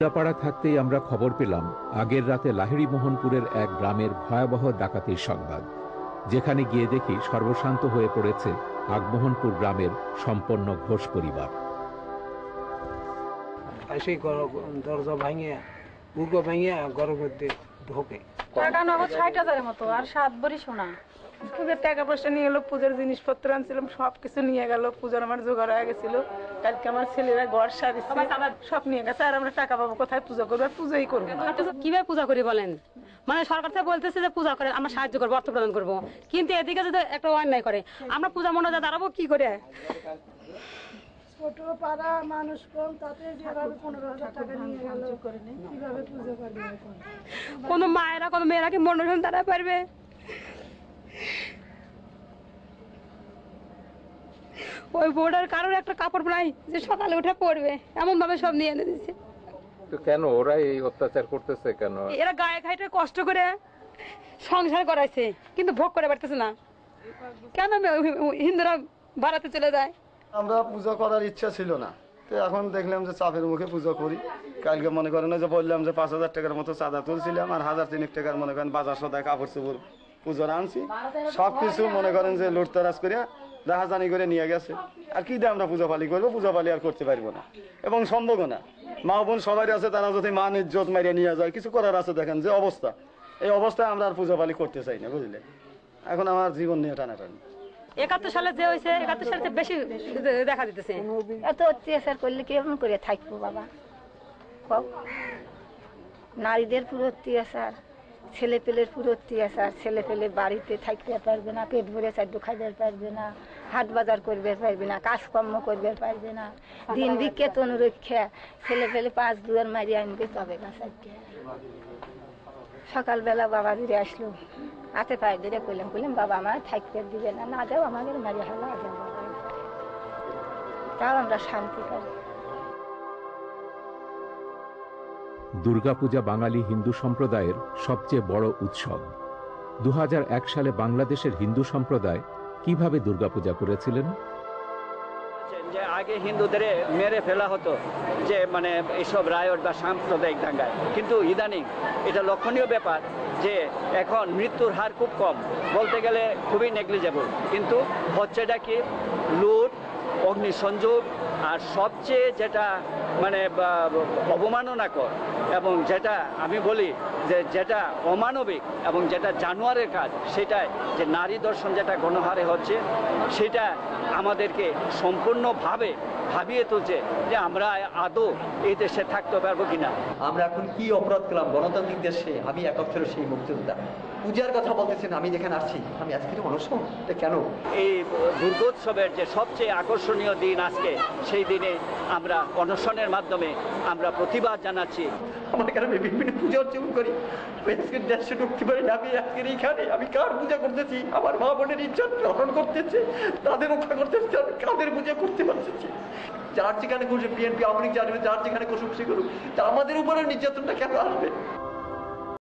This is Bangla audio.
উল্লাপাড়া থাকতেই আমরা খবর পেলাম, আগের রাতে লাহেরি মোহনপুরের এক গ্রামের ভয়াবহ ডাকাতির সংবাদ, যেখানে গিয়ে দেখি সর্বশান্ত হয়ে পড়েছে আগমোহনপুর গ্রামের সম্পন্ন ঘোষ পরিবার। সেই দরজা ভাঙিয়া উগো ভাঙিয়া গর্ভবতী ঢোকে। টাকা নগদ ষাট হাজারের মতো আর সাত ভরি সোনা। পূজার টাকা পয়সা নিয়ে এলো পূজার জিনিসপত্র আনছিলাম সব কিছু নিয়ে গেল পূজার আমার জোগাড় হয়ে গেছিল। কালকে আমার ছেলেরা ঘর সারিছে সব নিয়ে গেছে আর আমরা টাকা পাবো কোথায়? পূজা করব আর পূজাই করব কীভাবে পূজা করি বলেন? মানে সরকার থেকে বলতেছে যে পূজা করে আমরা সাহায্য করব অর্থ প্রদান করব। কিন্তু এদিকে যদি একটা অন্যায় করে আমরা পূজা মনে দাঁড়াবো কি করে? ছোট পাড়া মানুষ কম তাতে যেভাবে পনেরো হাজার টাকা নিয়ে গেল কীভাবে পূজা করবে কোনো মায়েরা কোনো মেয়েরা কি মনোরঞ্জন দাঁড়া পারবে? ওই বোর্ডের কারোর একটা কাপড় নাই যে সকালে উঠে পড়বে এমন ভাবে সব নিয়ে এনে দিচ্ছে তো কেন ওরা এই অত্যাচার করতেছে কেন? এরা গায়ে খাইতে কষ্ট করে সংসার করাইছে কিন্তু ভোগ করে পারতেছে না। কেন হিন্দুরা বাড়াতে চলে যায়? আমরা পুজো করার ইচ্ছা ছিল না। তো এখন দেখলাম যে চাপের মুখে পুজো করি। কালকে মনে করেন যে বললাম যে পাঁচ হাজার টাকার মতো চাঁদা তুলছিলাম আর হাজার তিনেক টাকার মনে করেন বাজার সদায় কাপড় চোপড় পুজোর আনছি। সব কিছু মনে করেন যে লুটতরাজ করিয়া রাহাজানি করে নিয়ে গেছে। আর কি দিয়ে আমরা পূজা পালি করব? পূজা পালি আর করতে পারব না। এবং সম্ভব না। মা বোন সবাই আছে, তারা যদি মান ইজ্জত মারিয়ে নিয়ে যায়, কিছু করার আছে দেখেন যে অবস্থা। এই অবস্থায় আমরা আর পূজা পালি করতে চাই না বুঝলে এখন আমার জীবন নিয়ে টানাটানি। একাত্তর সালে যে হয়েছে, একাত্তর সালে বেশি দেখা দিতেছে। এত অত্যাচার করলে কেমন করে থাকব বাবা? নারীদের পুরো অত্যাচার ছেলে পেলের পুরো অত্যাচার ছেলে পেলে বাড়িতে থাকতে পারবে না, পেট ভরে চাদ্য খাইতে পারবে না, হাট বাজার করবে পারবে না, কাজকর্ম করবে পারবে না, দিন দিকে তনুরক্ষা ছেলে পেলে পাঁচ দুয়ার মারি আনবে তবে চাইতে সকালবেলা বাবা ধরে আসলো। হাতে পায়ে ধরে কইলাম কইলাম, বাবা, আমার থাকতে দিবে না না যাও আমাদের মারি হালা তাও আমরা শান্তি পাই। দুর্গাপূজা বাঙালি হিন্দু সম্প্রদায়ের সবচেয়ে বড় উৎসব। দু হাজার এক সালে বাংলাদেশের হিন্দু সম্প্রদায় কীভাবে দুর্গাপূজা করেছিলেন? আগে হিন্দুদের মেরে ফেলা হতো যে মানে এইসব রায়ট বা সাম্প্রদায়িক দাঙ্গায়। কিন্তু ইদানিং এটা লক্ষণীয় ব্যাপার যে, এখন মৃত্যুর হার খুব কম। বলতে গেলে খুবই নেগলিজেবল কিন্তু হচ্ছেটা কি? লুট, অগ্নিসংযোগ আর সবচেয়ে যেটা মানে অবমাননাকর এবং যেটা আমি বলি যে যেটা অমানবিক এবং যেটা জানোয়ারের কাজ সেটাই যে নারী দর্শন যেটা গণহারে হচ্ছে সেটা আমাদেরকে সম্পূর্ণভাবে ভাবিয়ে তুলছে যে আমরা আদৌ এই দেশে থাকতে পারব কিনা। আমরা এখন কি অপরাধ করলাম? গণতান্ত্রিক দেশে আমি এক অক্ষরে সেই মুক্তিযোদ্ধা। পূজার কথা বলতেছেন আমি যেখানে আসছি আমি আজকে অনশন কেন? এই দুর্গোৎসবের যে সবচেয়ে আকর্ষণীয় দিন আজকে সেই দিনে আমরা অনশনের মাধ্যমে আমরা প্রতিবাদ জানাচ্ছি। আমার এখানে বিভিন্ন পূজা অর্জন করি। আমি আজকে দেশে ঢুকতে পারি না আমি আজকের এইখানে আমি কার পূজা করতেছি? আমার মা বোনের ইজ্জত গ্রহণ করতেছে, তাদের রক্ষা করতেছি, আমি কাদের পূজা করতে পারতেছি? যার যেখানে করছে বিএনপি, আওয়ামী লীগ, যার যেখানে করুক সে করুক। তা আমাদের উপরে নির্যাতনটা কেন আসবে?